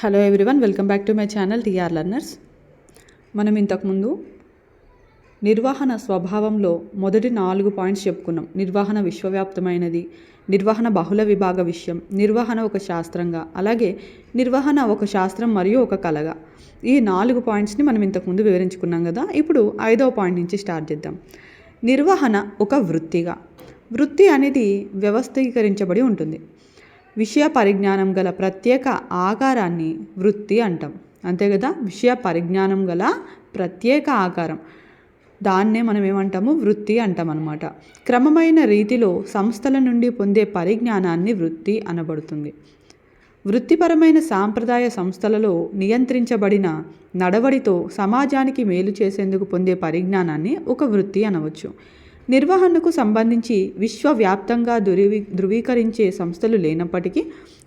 Hello everyone welcome back to my channel TR learners మనం ఇంతకుముందు నిర్వహణ స్వభావంలో మొదటి నాలుగు పాయింట్స్ చెప్పుకున్నాం. నిర్వహణ విశ్వవ్యాప్తమైనది నిర్వహణ బహుళ విభాగ విషయం నిర్వహణ ఒక శాస్త్రంగా అలాగే నిర్వహణ ఒక శాస్త్రం మరియు ఒక కళగా. ఈ నాలుగు పాయింట్స్ని మనం ఇంతకుముందు వివరించుకున్నాం కదా ఇప్పుడు ఐదవ పాయింట్ నుంచి స్టార్ట్ చేద్దాం. నిర్వహణ ఒక వృత్తిగా. వృత్తి అనేది వ్యవస్థీకరించబడి ఉంటుంది. విషయ పరిజ్ఞానం గల ప్రత్యేక ఆకారాన్ని వృత్తి అంటాం. అంతే కదా? విషయ పరిజ్ఞానం గల ప్రత్యేక ఆకారం. దాన్నే మనం ఏమంటాము? వృత్తి అంటాం అనమాట క్రమమైన రీతిలో సంస్థల నుండి పొందే పరిజ్ఞానాన్ని వృత్తి అనబడుతుంది. వృత్తిపరమైన సాంప్రదాయ సంస్థలలో నియంత్రించబడిన నడవడితో సమాజానికి మేలు చేసేందుకు పొందే పరిజ్ఞానాన్ని ఒక వృత్తి అనవచ్చు. నిర్వహణకు సంబంధించి విశ్వవ్యాప్తంగా ధృవీ ధృవీకరించే సంస్థలు లేనప్పటికీ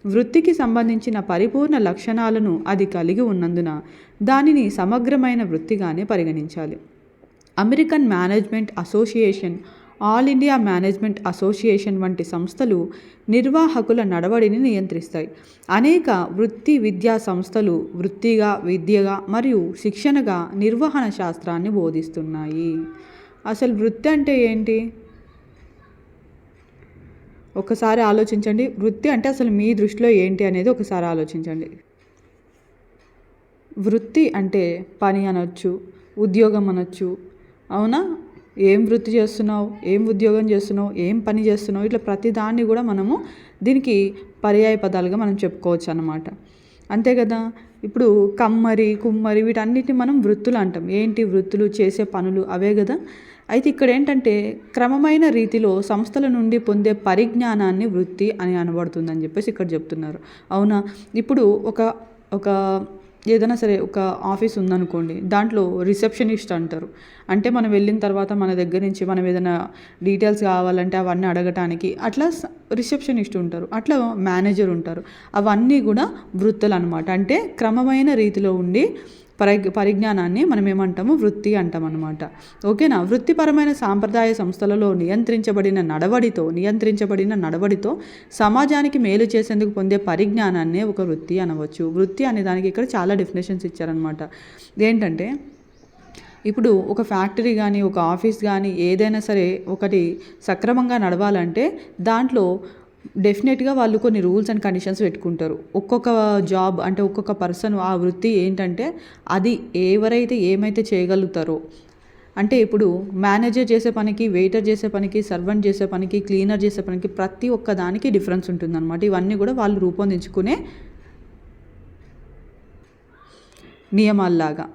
వృత్తికి సంబంధించిన పరిపూర్ణ లక్షణాలను అది కలిగి ఉన్నందున దానిని సమగ్రమైన వృత్తిగానే పరిగణించాలి. American management association all India management association వంటి సంస్థలు నిర్వాహకుల నడవడిని నియంత్రిస్తాయి. అనేక వృత్తి విద్యా సంస్థలు వృత్తిగా విద్యగా మరియు శిక్షణగా నిర్వహణ శాస్త్రాన్ని బోధిస్తున్నాయి. అసలు వృత్తి అంటే ఏంటి? ఒకసారి ఆలోచించండి. వృత్తి అంటే అసలు మీ దృష్టిలో ఏంటి అనేది ఒకసారి ఆలోచించండి. వృత్తి అంటే పని అనొచ్చు ఉద్యోగం అనొచ్చు. అవునా? ఏం వృత్తి చేస్తున్నావు? ఏం ఉద్యోగం చేస్తున్నావు? ఏం పని చేస్తున్నావు? ఇట్లా ప్రతి దాన్ని కూడా మనము దీనికి పర్యాయ పదాలుగా మనం చెప్పుకోవచ్చు అన్నమాట. అంతే కదా? ఇప్పుడు కమ్మరి కుమ్మరి వీటన్నిటిని మనం వృత్తులు అంటాం. ఏంటి వృత్తులు? చేసే పనులు అవే కదా అయితే ఇక్కడ ఏంటంటే క్రమమైన రీతిలో సంస్థల నుండి పొందే పరిజ్ఞానాన్ని వృత్తి అని అనబడుతుందని చెప్పేసి ఇక్కడ చెప్తున్నారు. అవునా? ఇప్పుడు ఒక ఒక ఏదైనా సరే ఒక ఆఫీస్ ఉందనుకోండి దాంట్లో రిసెప్షనిస్ట్ అంటారు. అంటే మనం వెళ్ళిన తర్వాత మన దగ్గర నుంచి మనం ఏదైనా డీటెయిల్స్ కావాలంటే అవన్నీ అడగటానికి అట్లా రిసెప్షనిస్ట్ ఉంటారు. అట్లా మేనేజర్ ఉంటారు. అవన్నీ కూడా వృత్తులు అనమాట అంటే క్రమమైన రీతిలో ఉండి పరి పరిజ్ఞానాన్ని మనం ఏమంటాము వృత్తి అంటాం ఓకేనా? వృత్తిపరమైన సాంప్రదాయ సంస్థలలో నియంత్రించబడిన నడవడితో నియంత్రించబడిన నడవడితో సమాజానికి మేలు చేసేందుకు పొందే పరిజ్ఞానాన్నే ఒక వృత్తి అనవచ్చు. వృత్తి అనే దానికి ఇక్కడ చాలా డెఫినేషన్స్ ఇచ్చారనమాట ఏంటంటే ఇప్పుడు ఒక ఫ్యాక్టరీ కానీ ఒక ఆఫీస్ కానీ ఏదైనా సరే ఒకటి సక్రమంగా నడవాలంటే దాంట్లో డెఫినెట్గా వాళ్ళు కొన్ని రూల్స్ అండ్ కండిషన్స్ పెట్టుకుంటారు. ఒక్కొక్క జాబ్ అంటే ఒక్కొక్క పర్సన్ ఆ వృత్తి ఏంటంటే అది ఎవరైతే ఏమైతే చేయగలుగుతారో. అంటే ఇప్పుడు మేనేజర్ చేసే పనికి వెయిటర్ చేసే పనికి సర్వెంట్ చేసే పనికి క్లీనర్ చేసే పనికి ప్రతి ఒక్క దానికి డిఫరెన్స్ ఉంటుందన్నమాట. ఇవన్నీ కూడా వాళ్ళు రూపొందించుకునే నియమాల్లాగా.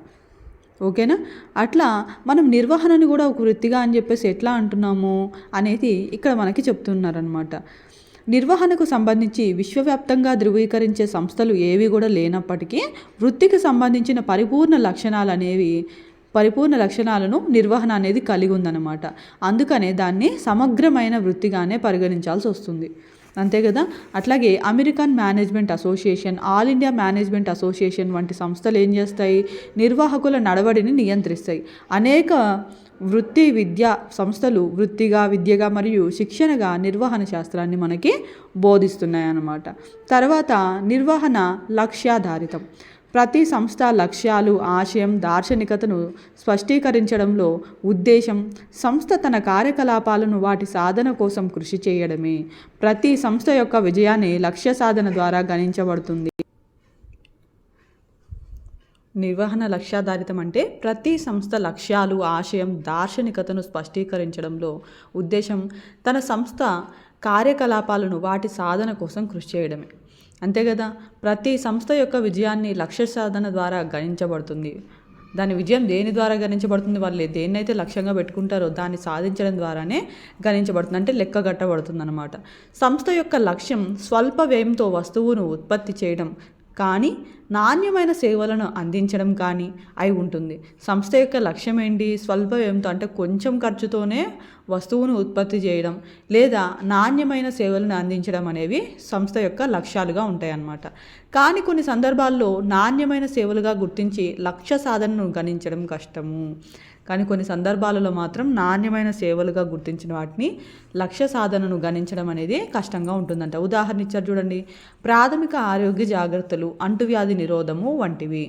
ఓకేనా? అట్లా మనం నిర్వహణని కూడా ఒక వృత్తిగా అని చెప్పేసి ఎట్లా అంటున్నాము అనేది ఇక్కడ మనకి చెప్తున్నారనమాట నిర్వహణకు సంబంధించి విశ్వవ్యాప్తంగా ధృవీకరించే సంస్థలు ఏవి కూడా లేనప్పటికీ వృత్తికి సంబంధించిన పరిపూర్ణ లక్షణాలు అనేవి పరిపూర్ణ లక్షణాలను నిర్వహణ అనేది కలిగి ఉందన్నమాట. అందుకనే దాన్ని సమగ్రమైన వృత్తిగానే పరిగణించాల్సి వస్తుంది. అంతే కదా? అట్లాగే American management association all India management association వంటి సంస్థలు ఏం చేస్తాయి? నిర్వాహకుల నడవడిని నియంత్రిస్తాయి. అనేక వృత్తి విద్యా సంస్థలు వృత్తిగా విద్యగా మరియు శిక్షణగా నిర్వహణ శాస్త్రాన్ని మనకి బోధిస్తున్నాయి అన్నమాట తర్వాత నిర్వహణ లక్ష్యాధారితం. ప్రతి సంస్థ లక్ష్యాలు ఆశయం దార్శనికతను స్పష్టీకరించడంలో ఉద్దేశం సంస్థ తన కార్యకలాపాలను వాటి సాధన కోసం కృషి చేయడమే. ప్రతి సంస్థ యొక్క విజయాన్ని లక్ష్య సాధన ద్వారా గణించబడుతుంది. నిర్వహణ లక్ష్యాధారితం అంటే ప్రతి సంస్థ లక్ష్యాలు ఆశయం దార్శనికతను స్పష్టీకరించడంలో ఉద్దేశం తన సంస్థ కార్యకలాపాలను వాటి సాధన కోసం కృషి చేయడమే. అంతే కదా? ప్రతి సంస్థ యొక్క విజయాన్ని లక్ష్య సాధన ద్వారా గణించబడుతుంది. దాని విజయం దేని ద్వారా గణించబడుతుంది? వాళ్ళు దేన్నైతే లక్ష్యంగా పెట్టుకుంటారో దాన్ని సాధించడం ద్వారానే గణించబడుతుంది. అంటే లెక్క గట్టబడుతుంది అనమాట సంస్థ యొక్క లక్ష్యం స్వల్ప వ్యయంతో వస్తువును ఉత్పత్తి చేయడం. కానీ నాణ్యమైన సేవలను అందించడం కానీ అయి ఉంటుంది. సంస్థ యొక్క లక్ష్యం ఏంటి? స్వల్ప వ్యయంతో అంటే కొంచెం ఖర్చుతోనే వస్తువును ఉత్పత్తి చేయడం లేదా నాణ్యమైన సేవలను అందించడం అనేవి సంస్థ యొక్క లక్ష్యాలుగా ఉంటాయన్నమాట. కానీ కొన్ని సందర్భాల్లో నాణ్యమైన సేవలుగా గుర్తించి లక్ష్య సాధనను గణించడం కష్టము. కానీ కొన్ని సందర్భాలలో మాత్రం నాణ్యమైన సేవలుగా గుర్తించిన వాటిని లక్ష్య సాధనను గణించడం అనేది కష్టంగా ఉంటుందంట. ఉదాహరణ ఇచ్చారు చూడండి. ప్రాథమిక ఆరోగ్య జాగ్రత్తలు అంటువ్యాధి నిరోధము వంటివి.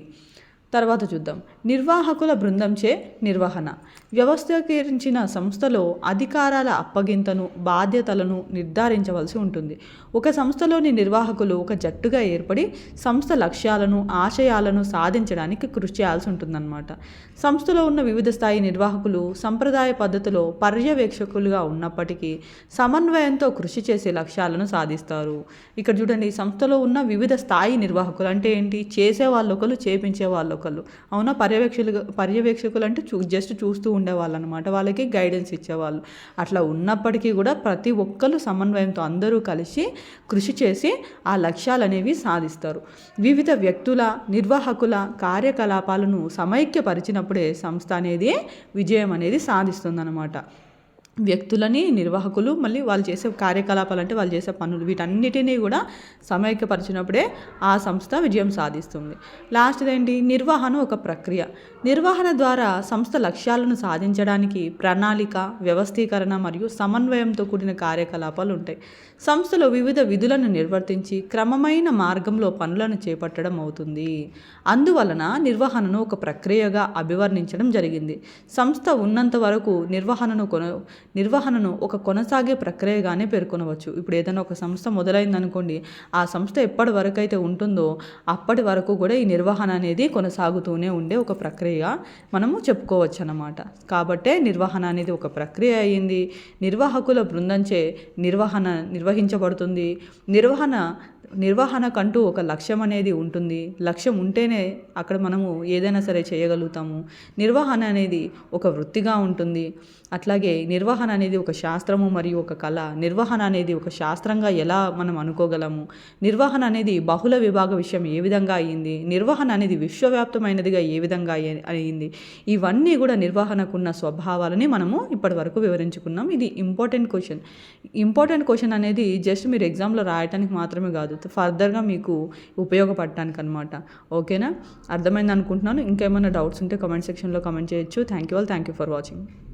తర్వాత చూద్దాం. నిర్వాహకుల బృందంచే నిర్వహణ. వ్యవస్థీకరించిన సంస్థలో అధికారాల అప్పగింతను బాధ్యతలను నిర్ధారించవలసి ఉంటుంది. ఒక సంస్థలోని నిర్వాహకులు ఒక జట్టుగా ఏర్పడి సంస్థ లక్ష్యాలను ఆశయాలను సాధించడానికి కృషి చేయాల్సి ఉంటుందన్నమాట. సంస్థలో ఉన్న వివిధ స్థాయి నిర్వాహకులు సంప్రదాయ పద్ధతిలో పర్యవేక్షకులుగా ఉన్నప్పటికీ సమన్వయంతో కృషి చేసే లక్ష్యాలను సాధిస్తారు. ఇక్కడ చూడండి సంస్థలో ఉన్న వివిధ స్థాయి నిర్వాహకులు అంటే ఏంటి? చేసే వాళ్ళు ఒకరు చేపించే వాళ్ళు ఒకళ్ళు. అవునా? పర్యవేక్షకులు పర్యవేక్షకులు అంటే చూ జస్ట్ చూస్తూ ఉండేవాళ్ళు అనమాట వాళ్ళకి గైడెన్స్ ఇచ్చేవాళ్ళు. అట్లా ఉన్నప్పటికీ కూడా ప్రతి ఒక్కరు సమన్వయంతో అందరూ కలిసి కృషి చేసి ఆ లక్ష్యాలు అనేవి సాధిస్తారు. వివిధ వ్యక్తుల నిర్వాహకుల కార్యకలాపాలను సమైక్యపరిచినప్పుడే సంస్థ అనేది విజయం అనేది సాధిస్తుందన్నమాట వ్యక్తులని నిర్వాహకులు మళ్ళీ వాళ్ళు చేసే కార్యకలాపాలు అంటే వాళ్ళు చేసే పనులు వీటన్నిటినీ కూడా సమైక్యపరిచినప్పుడే ఆ సంస్థ విజయం సాధిస్తుంది. లాస్ట్ ఏంటి నిర్వహణ ఒక ప్రక్రియ. నిర్వహణ ద్వారా సంస్థ లక్ష్యాలను సాధించడానికి ప్రణాళిక వ్యవస్థీకరణ మరియు సమన్వయంతో కూడిన కార్యకలాపాలు ఉంటాయి. సంస్థలో వివిధ విధులను నిర్వర్తించి క్రమమైన మార్గంలో పనులను చేపట్టడం అవుతుంది. అందువలన నిర్వహణను ఒక ప్రక్రియగా అభివర్ణించడం జరిగింది. సంస్థ ఉన్నంత వరకు నిర్వహణను కొన నిర్వహణను ఒక కొనసాగే ప్రక్రియగానే పేర్కొనవచ్చు. ఇప్పుడు ఏదైనా ఒక సంస్థ మొదలైందనుకోండి ఆ సంస్థ ఎప్పటి వరకు అయితే ఉంటుందో అప్పటి వరకు కూడా ఈ నిర్వహణ అనేది కొనసాగుతూనే ఉండే ఒక ప్రక్రియగా మనము చెప్పుకోవచ్చు అన్నమాట కాబట్టే నిర్వహణ అనేది ఒక ప్రక్రియ అయ్యింది. నిర్వాహకుల బృందంచే నిర్వహణ నిర్వహించబడుతుంది. నిర్వహణ నిర్వహణకంటూ ఒక లక్ష్యం అనేది ఉంటుంది. లక్ష్యం ఉంటేనే అక్కడ మనము ఏదైనా సరే చేయగలుగుతాము. నిర్వహణ అనేది ఒక వృత్తిగా ఉంటుంది. అట్లాగే నిర్వహణ అనేది ఒక శాస్త్రము మరియు ఒక కళ. నిర్వహణ అనేది ఒక శాస్త్రంగా ఎలా మనం అనుకోగలము? నిర్వహణ అనేది బహుళ విభాగ విషయం ఏ విధంగా అయ్యింది నిర్వహణ అనేది విశ్వవ్యాప్తమైనదిగా ఏ విధంగా అయ్యింది ఇవన్నీ కూడా నిర్వహణకున్న స్వభావాలని మనము ఇప్పటి వరకు వివరించుకున్నాం. ఇది ఇంపార్టెంట్ క్వశ్చన్. ఇంపార్టెంట్ క్వశ్చన్ అనేది జస్ట్ మీరు ఎగ్జామ్లో రాయటానికి మాత్రమే కాదు. ఫర్దర్గా మీకు ఉపయోగపడటానికి అనమాట ఓకేనా? అర్థమైంది అనుకుంటున్నాను ఇంకేమైనా డౌట్స్ ఉంటే కమెంట్ సెక్షన్లో కమెంట్ చేయొచ్చు. Thank you all. Thank you for watching.